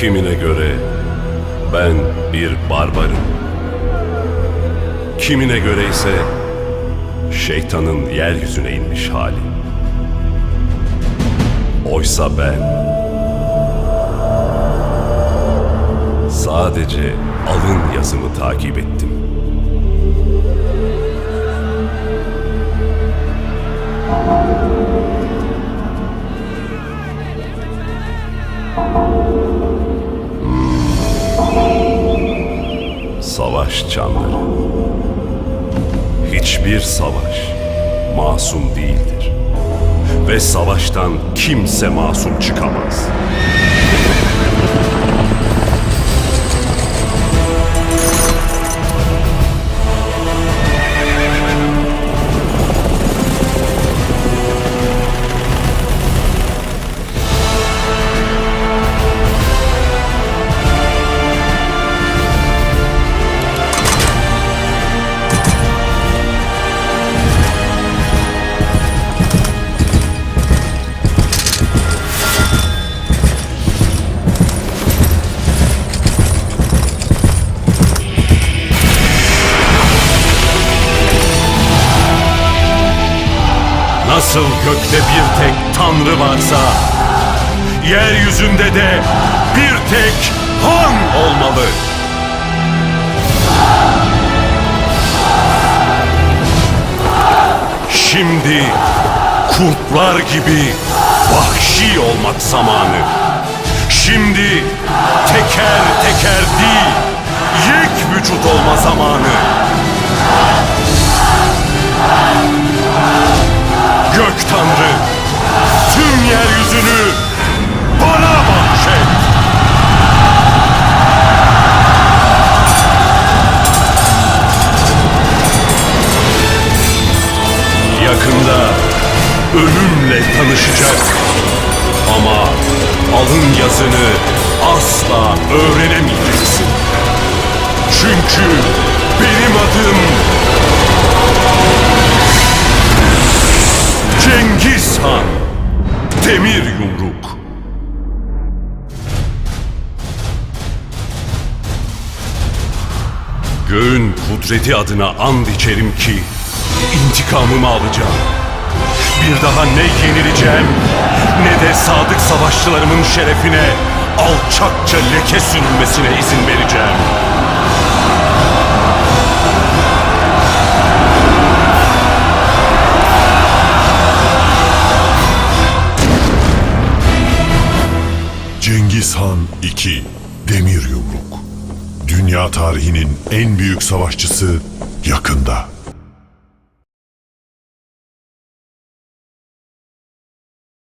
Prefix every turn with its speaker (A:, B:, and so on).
A: Kimine göre ben bir barbarım. Kimine göre ise şeytanın yeryüzüne inmiş hali. Oysa ben sadece alın yazımı takip ettim. Savaş çanları. Hiçbir savaş masum değildir. Ve savaştan kimse masum çıkamaz. Nasıl gökte bir tek tanrı varsa, yeryüzünde de bir tek Han olmalı. Şimdi kurtlar gibi vahşi olmak zamanı. Şimdi teker teker değil, yek vücut olma zamanı. Yeryüzünü bana bahşet. Yakında ölümle tanışacak ama alın yazını asla öğrenemeyeceksin. Çünkü benim adım Demir Yumruk Göğün kudreti adına and içerim ki intikamımı alacağım. Bir daha ne yenileceğim ne de sadık savaşçılarımın şerefine alçakça leke sürülmesine izin vereceğim.
B: Cengiz Han 2 Demir Yumruk Dünya tarihinin en büyük savaşçısı yakında.